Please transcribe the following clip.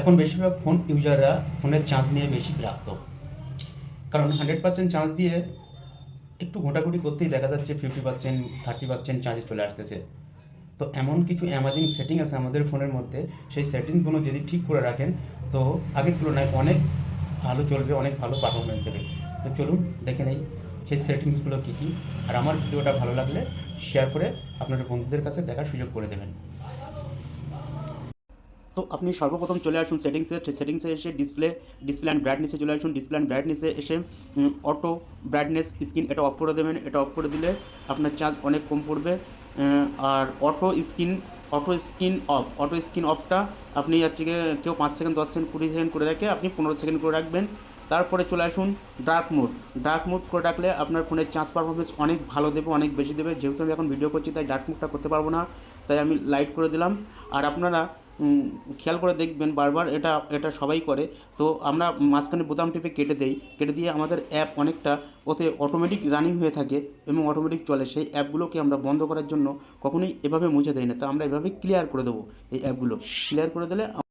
এখন বেশিরভাগ ফোন ইউজাররা ফোনের চার্জ নিয়ে বেশি বিরক্ত। কারণ হান্ড্রেড পার্সেন্ট চার্জ দিয়ে একটু ঘোটাঘুটি করতেই দেখা যাচ্ছে ফিফটি পার্সেন্ট থার্টি পার্সেন্ট চার্জে চলে আসতেছে। তো এমন কিছু অ্যামাজিং সেটিং আছে আমাদের ফোনের মধ্যে। সেই সেটিংসগুলো যদি ঠিক করে রাখেন, তো আগের তুলনায় অনেক ভালো চলবে, অনেক ভালো পারফরমেন্স দেবে। তো চলুন দেখে নেই সেই সেটিংসগুলো কী কী। আর আমার ভিডিওটা ভালো লাগলে শেয়ার করে আপনাদের বন্ধুদের কাছে দেখার সুযোগ করে দেবেন। তো আপনি সর্বপ্রথম চলে আসুন সেটিংসে সেটিংসে এসে ডিসপ্লে ডিসপ্লে অ্যান্ড ব্রাইটনেসে চলে আসুন। ডিসপ্লে অ্যান্ড ব্রাইটনেসে এসে অটো ব্রাইটনেস স্ক্রিন এটা অফ করে দেবেন। এটা অফ করে দিলে আপনার চার্জ অনেক কম পড়বে। আর auto screen auto screen off auto screen অফটা আপনি হচ্ছে কেউ পাঁচ সেকেন্ড, দশ সেকেন্ড, কুড়ি সেকেন্ড করে রাখে আপনি পনেরো সেকেন্ড করে রাখবেন। তারপরে চলে আসুন ডার্ক মোড ডার্ক মোড করে রাখলে আপনার ফোনের চার্জ পারফরমেন্স অনেক ভালো দেবে, অনেক বেশি দেবে। যেহেতু আমি এখন ভিডিও করছি, তাই ডার্ক মোডটা করতে পারব না। তাই আমি লাইট করে দিলাম। আর আপনারা খেয়াল করে দেখবেন বারবার এটা এটা সবাই করে। তো আমরা মাঝখানে বোতাম টিপে কেটে দেই। কেটে দিয়ে আমাদের অ্যাপ অনেকটা ওতে অটোমেটিক রানিং হয়ে থাকে এবং অটোমেটিক চলে। সেই অ্যাপগুলোকে আমরা বন্ধ করার জন্য কখনোই এভাবে মুছে দেয় না। তো আমরা এভাবে ক্লিয়ার করে দেবো এই অ্যাপগুলো ক্লিয়ার করে দিলে